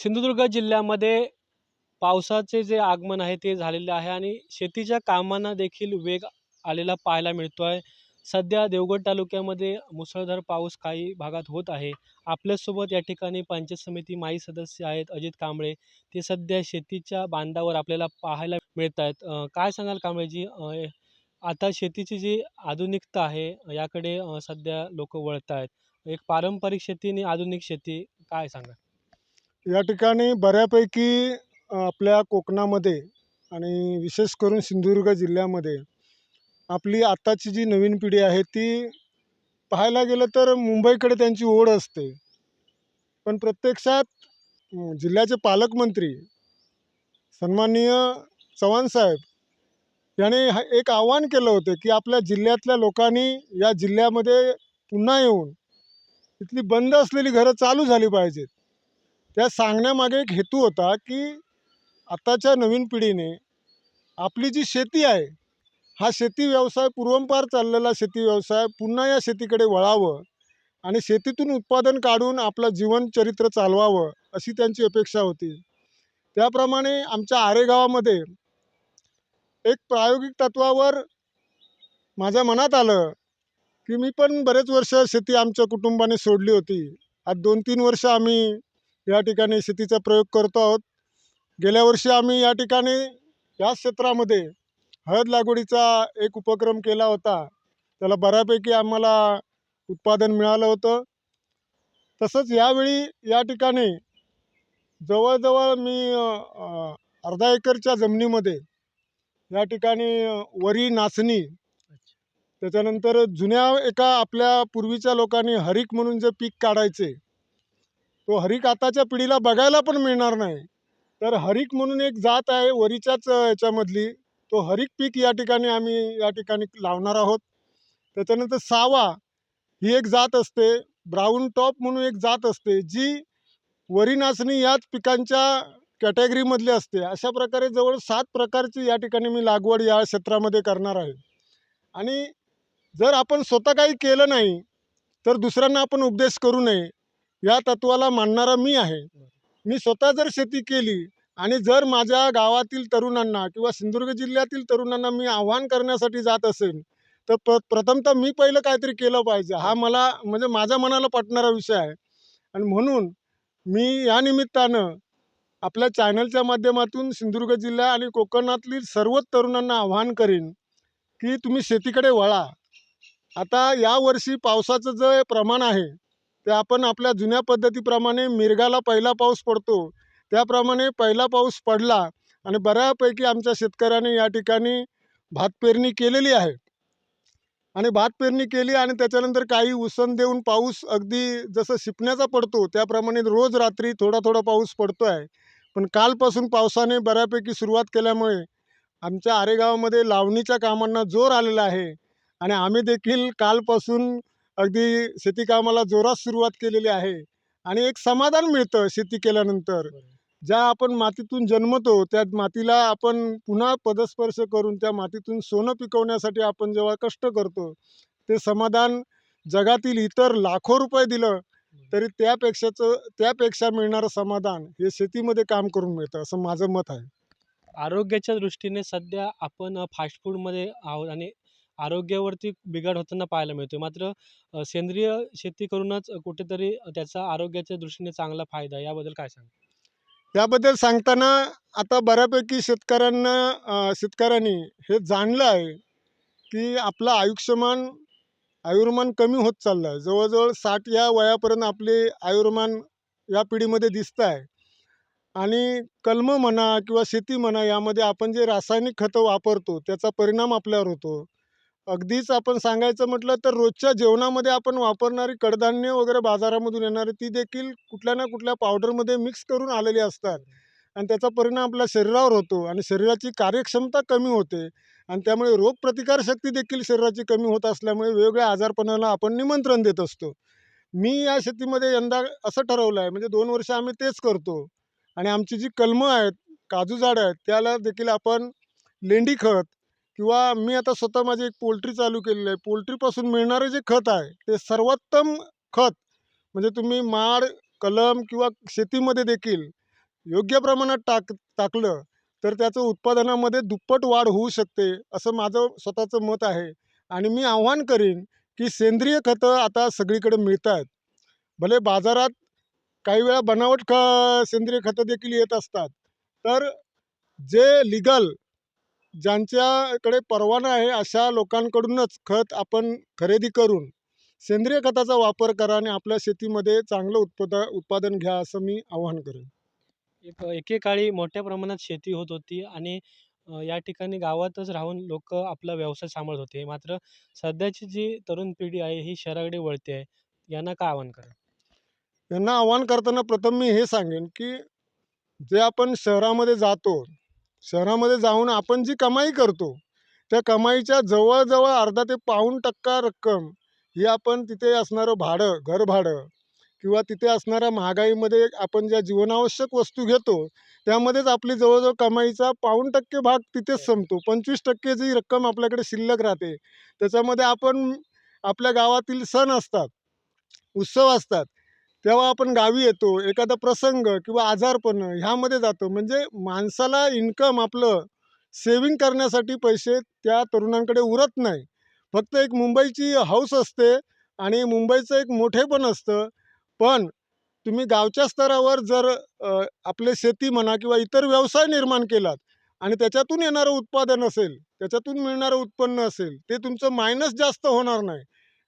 सिंधुदुर्ग जिल्ह्यामध्ये पावसाचे जे आगमन आहे ते झालेले आहे आणि शेतीच्या कामांना देखील वेग आलेला पाहायला मिळतो आहे सध्या देवगड तालुक्यामध्ये मुसळधार पाऊस काही भागात होत आहे. आपल्यासोबत या ठिकाणी पंचायत समिती माई सदस्य आहेत अजित कांबळे. ते सध्या शेतीच्या बांधावर आपल्याला पाहायला मिळत आहेत काय सांगाल कांबळेजी? आता शेतीची जी आधुनिकता आहे याकडे सध्या लोक वळत आहेत एक पारंपरिक शेती आणि आधुनिक शेती काय सांगा या ठिकाणी बऱ्यापैकी आपल्या कोकणामध्ये आणि विशेष करून सिंधुदुर्ग जिल्ह्यामध्ये आपली आत्ताची जी नवीन पिढी आहे ती पाहायला गेलं तर मुंबईकडे त्यांची ओढ असते. पण प्रत्यक्षात जिल्ह्याचे पालकमंत्री सन्माननीय चव्हाणसाहेब याने एक आव्हान केलं होतं की आपल्या जिल्ह्यातल्या लोकांनी या जिल्ह्यामध्ये पुन्हा येऊन इथली बंद असलेली घरं चालू झाली पाहिजेत. त्या सांगण्यामागे एक हेतू होता की आत्ताच्या नवीन पिढीने आपली जी शेती आहे हा शेती व्यवसाय पूर्वंपार चाललेला शेती व्यवसाय पुन्हा या शेतीकडे वळावं आणि शेतीतून उत्पादन काढून आपलं जीवनचरित्र चालवावं अशी त्यांची अपेक्षा होती. त्याप्रमाणे आमच्या आरेगावामध्ये एक प्रायोगिक तत्वावर माझ्या मनात आलं की मी पण बरेच वर्ष शेती आमच्या कुटुंबाने सोडली होती. आज दोन तीन वर्ष आम्ही या ठिकाणी शेतीचा प्रयोग करतो आहोत. गेल्या वर्षी आम्ही या ठिकाणी याच क्षेत्रामध्ये हळद लागवडीचा एक उपक्रम केला होता. त्याला बऱ्यापैकी आम्हाला उत्पादन मिळालं होतं. तसंच यावेळी या ठिकाणी जवळजवळ मी अर्धा एकरच्या जमिनीमध्ये या ठिकाणी वरी नाचणी त्याच्यानंतर जुन्या एका आपल्या पूर्वीच्या लोकांनी हरिक म्हणून जे पीक काढायचे तो हरिक आताच्या पिढीला बघायला पण मिळणार नाही. तर हरिक म्हणून एक जात आहे वरीच्याच याच्यामधली. तो हरिक पीक या ठिकाणी आम्ही या ठिकाणी लावणार आहोत. त्याच्यानंतर सावा ही एक जात असते. ब्राऊन टॉप म्हणून एक जात असते जी वरी नाचणी याच पिकांच्या कॅटेगरीमधली असते. अशा प्रकारे जवळ सात प्रकारची या ठिकाणी मी लागवड या क्षेत्रामध्ये करणार आहे. आणि जर आपण स्वतः काही केलं नाही तर दुसऱ्यांना आपण उपदेश करू नये. या तत्वाला मानणारा मी आहे. मी स्वतः जर शेती केली आणि जर माझ्या गावातील तरुणांना किंवा सिंधुदुर्ग जिल्ह्यातील तरुणांना मी आव्हान करण्यासाठी जात असेल तर प्र प्रथमतः मी पहिलं काहीतरी केलं पाहिजे. हा मला म्हणजे माझ्या मनाला पटणारा विषय आहे. आणि म्हणून मी या निमित्तानं आपल्या चॅनलच्या माध्यमातून सिंधुदुर्ग जिल्हा आणि कोकणातील सर्वच तरुणांना आव्हान करीन की तुम्ही शेतीकडे वळा. आता यावर्षी पावसाचं जे प्रमाण आहे ते आपण आपल्या जुन्या पद्धतीप्रमाणे मिरगाला पहिला पाऊस पडतो. त्याप्रमाणे पहिला पाऊस पडला आणि बऱ्यापैकी आमच्या शेतकऱ्याने या ठिकाणी भात पेरणी केलेली आहे. आणि भात पेरणी केली आणि त्याच्यानंतर काही उसण देऊन पाऊस अगदी जसं शिपण्याचा पडतो त्याप्रमाणे रोज रात्री थोडा थोडा पाऊस पडतो आहे पण कालपासून पावसाने बऱ्यापैकी सुरुवात केल्यामुळे आमच्या आरेगावामध्ये लावणीच्या कामांना जोर आलेला आहे. आणि आम्ही देखील कालपासून अगदी शेती कामाला जोरात सुरुवात केलेली आहे. आणि एक समाधान मिळतं शेती केल्यानंतर. ज्या आपण मातीतून जन्मतो त्या मातीला आपण पुन्हा पदस्पर्श करून त्या मातीतून सोनं पिकवण्यासाठी आपण जेव्हा कष्ट करतो ते समाधान जगातील इतर लाखो रुपये दिलं तरी त्यापेक्षाचं त्यापेक्षा मिळणारं समाधान हे शेतीमध्ये काम करून मिळतं असं माझं मत आहे. आरोग्याच्या दृष्टीने सध्या आपण फास्ट फूडमध्ये आहोत आणि आरोग्यावरती बिघाड होताना पाहायला मिळतो मात्र सेंद्रिय शेती करूनच कुठेतरी त्याचा आरोग्याच्या दृष्टीने चांगला फायदा आहे. याबद्दल काय सांग याबद्दल सांगताना आता बऱ्यापैकी शेतकऱ्यांना शेतकऱ्यांनी हे जाणलं आहे की आपलं आयुष्यमान आयुर्मान कमी होत चाललं आहे जवळजवळ साठ या वयापर्यंत आपले आयुर्मान या पिढीमध्ये दिसतं आहे. आणि कलम म्हणा किंवा शेती म्हणा यामध्ये आपण जे रासायनिक खतं वापरतो त्याचा परिणाम आपल्यावर होतो. अगदीच आपण सांगायचं म्हटलं तर रोजच्या जेवणामध्ये आपण वापरणारी कडधान्य वगैरे बाजारामधून येणारी ती देखील कुठल्या ना कुठल्या पावडरमध्ये मिक्स करून आलेली असतात. आणि त्याचा परिणाम आपल्या शरीरावर होतो आणि शरीराची कार्यक्षमता कमी होते. आणि त्यामुळे रोगप्रतिकारशक्ती देखील शरीराची कमी होत असल्यामुळे वेगवेगळ्या आजारपणाला आपण निमंत्रण देत असतो. मी या शेतीमध्ये यंदा असं ठरवलं आहे म्हणजे दोन वर्ष आम्ही तेच करतो. आणि आमची जी कलमं आहेत काजू झाडं आहेत त्याला देखील आपण लेंडी खत किंवा मी आता स्वतः माझी एक पोल्ट्री चालू केलेली आहे. पोल्ट्रीपासून मिळणारे जे खत आहे ते सर्वोत्तम खत म्हणजे तुम्ही माड कलम किंवा शेतीमध्ये देखील योग्य प्रमाणात टाक टाकलं तर त्याचं उत्पादनामध्ये दुप्पट वाढ होऊ शकते असं माझं स्वतःचं मत आहे. आणि मी आव्हान करीन की सेंद्रिय खतं आता सगळीकडे मिळत आहेत भले बाजारात काही वेळा बनावट ख सेंद्रिय खतं देखील येत असतात तर जे लिगल ज्यांच्याकडे परवाना आहे अशा लोकांकडूनच खत आपण खरेदी करून सेंद्रिय खताचा वापर करा आणि आपल्या शेतीमध्ये चांगलं उत्पाद उत्पादन घ्या असं मी आवाहन करेन. एक एकेकाळी मोठ्या प्रमाणात शेती होत होती आणि अ, या ठिकाणी गावातच राहून लोक आपला व्यवसाय सांभाळत होते. मात्र सध्याची जी तरुण पिढी आहे ही शहराकडे वळते आहे. यांना काय आव्हान करा यांना आव्हान करताना प्रथम मी हे सांगेन की जे आपण शहरामध्ये जातो शहरामध्ये जाऊन आपण जी कमाई करतो त्या कमाईच्या जवळजवळ अर्धा ते पाऊण टक्का रक्कम ही आपण तिथे असणारं भाडं घर भाडं किंवा तिथे असणाऱ्या महागाईमध्ये आपण ज्या जीवनावश्यक वस्तू घेतो त्यामध्येच आपली जवळजवळ कमाईचा पाऊण टक्के भाग तिथेच संपतो. पंचवीस टक्के जी रक्कम आपल्याकडे शिल्लक राहते त्याच्यामध्ये आपण आपल्या गावातील सण असतात उत्सव असतात तेव्हा आपण गावी येतो एखादा प्रसंग किंवा आजारपण ह्यामध्ये जातो. म्हणजे माणसाला इन्कम आपलं सेविंग करण्यासाठी पैसे त्या तरुणांकडे उरत नाही. फक्त एक मुंबईची हौस असते आणि मुंबईचं एक मोठेपण असतं. पण तुम्ही गावच्या स्तरावर जर आपले शेती म्हणा किंवा इतर व्यवसाय निर्माण केलात आणि त्याच्यातून येणारं उत्पादन असेल त्याच्यातून मिळणारं उत्पन्न असेल ते तुमचं मायनस जास्त होणार नाही.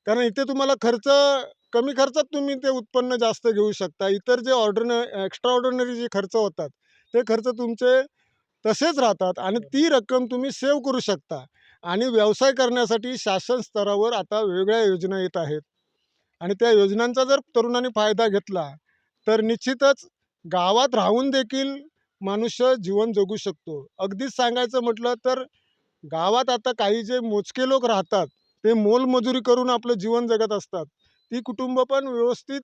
कारण इथे तुम्हाला खर्च कमी खर्चात तुम्ही ते उत्पन्न जास्त घेऊ शकता. इतर जे ऑर्डन एक्स्ट्रा ऑर्डिनरी जे खर्च होतात ते खर्च तुमचे तसेच राहतात आणि ती रक्कम तुम्ही सेव्ह करू शकता. आणि व्यवसाय करण्यासाठी शासन स्तरावर आता वेगवेगळ्या योजना येत आहेत. आणि त्या योजनांचा जर तरुणांनी फायदा घेतला तर निश्चितच गावात राहून देखील मनुष्य जीवन जगू शकतो. अगदीच सांगायचं म्हटलं तर गावात आता काही जे मोजके लोक राहतात ते मोलमजुरी करून आपलं जीवन जगत असतात. ती कुटुंब पण व्यवस्थित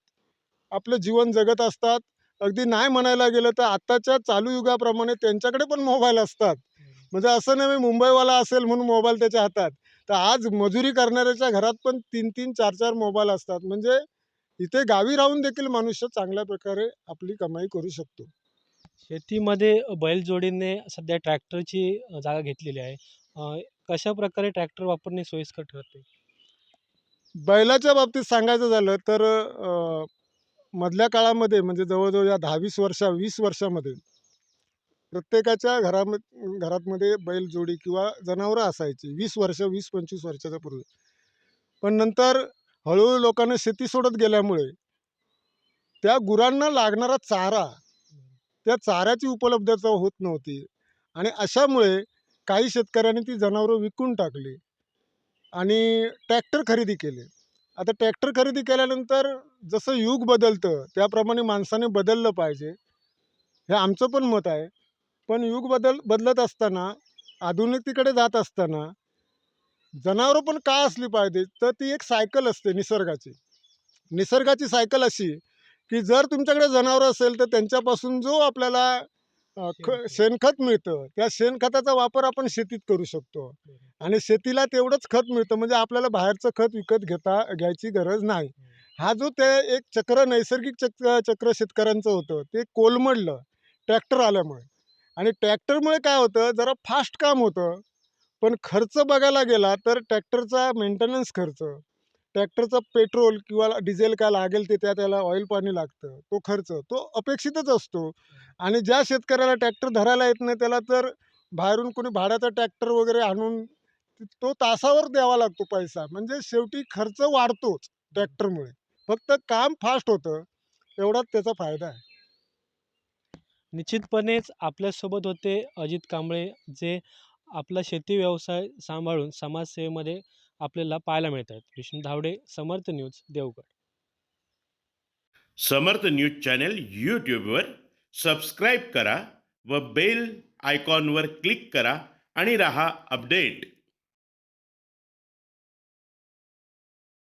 आपलं जीवन जगत असतात. अगदी नाही म्हणायला गेलं तर आत्ताच्या चालू युगाप्रमाणे त्यांच्याकडे पण मोबाईल असतात. म्हणजे असं नाही मुंबईवाला असेल म्हणून मोबाईल त्याच्या हातात. तर आज मजुरी करणाऱ्याच्या घरात पण तीन तीन चार चार मोबाईल असतात. म्हणजे इथे गावी राहून देखील मनुष्य चांगल्या प्रकारे आपली कमाई करू शकतो. शेतीमध्ये बैलजोडीने सध्या ट्रॅक्टरची जागा घेतलेली आहे. कशा प्रकारे ट्रॅक्टर वापरणे सोयीस्कर ठरते? बैलाच्या बाबतीत सांगायचं झालं तर मधल्या काळामध्ये म्हणजे जवळजवळ या दहावीस वर्षा वीस वर्षामध्ये प्रत्येकाच्या घरामध्ये घरातमध्ये बैलजोडी किंवा जनावरं असायची वीस वर्ष वीस पंचवीस वर्षाच्या पूर्वी. पण नंतर हळूहळू लोकांना शेती सोडत गेल्यामुळे त्या गुरांना लागणारा चारा त्या चाऱ्याची उपलब्धता होत नव्हती आणि अशामुळे काही शेतकऱ्यांनी ती जनावरं विकून टाकली. आणि ट्रॅक्टर खरेदी केले. आता ट्रॅक्टर खरेदी केल्यानंतर जसं युग बदलतं त्याप्रमाणे माणसाने बदललं पाहिजे. हे आमचं पण मत आहे. पण युग बदल बदलत असताना आधुनिकतेकडे जात असताना जनावरं पण का असली पाहिजे? तर ती एक सायकल असते निसर्गाची. निसर्गाची सायकल अशी की जर तुमच्याकडे जनावरं असेल तर त्यांच्यापासून जो आपल्याला शेणखत मिळतं. त्या शेणखताचा वापर आपण शेतीत करू शकतो. आणि शेतीला तेवढंच खत मिळतं. म्हणजे आपल्याला बाहेरचं खत विकत घेता घ्यायची गरज नाही. हा जो ते एक चक्र नैसर्गिक चक्र चक्र शेतकऱ्यांचं होतं. ते कोलमडलं. ट्रॅक्टर आल्यामुळे. आणि ट्रॅक्टरमुळे काय होतं? जरा फास्ट काम होतं. पण खर्च बघायला गेला तर ट्रॅक्टरचा मेंटेनन्स खर्च ट्रॅक्टरचं पेट्रोल किंवा डिझेल काय लागेल ते त्या त्याला ऑइल पाणी लागतं तो खर्च तो अपेक्षितच असतो. आणि ज्या शेतकऱ्याला ट्रॅक्टर धरायला येत नाही त्याला तर बाहेरून कोणी भाड्याचा ट्रॅक्टर वगैरे आणून तो तासावर द्यावा लागतो पैसा. म्हणजे शेवटी खर्च वाढतोच ट्रॅक्टरमुळे. फक्त काम फास्ट होतं एवढाच त्याचा फायदा आहे. निश्चितपणेच आपल्यासोबत होते अजित कांबळे जे आपला शेती व्यवसाय सांभाळून समाजसेवेमध्ये आपल्याला पाहायला मिळत आहेत Vishnu Dhawade Samarth news Devgad. Samarth news channel यूट्यूबवर सबस्क्राईब करा व बेल आयकॉनवर क्लिक करा आणि रहा अपडेट.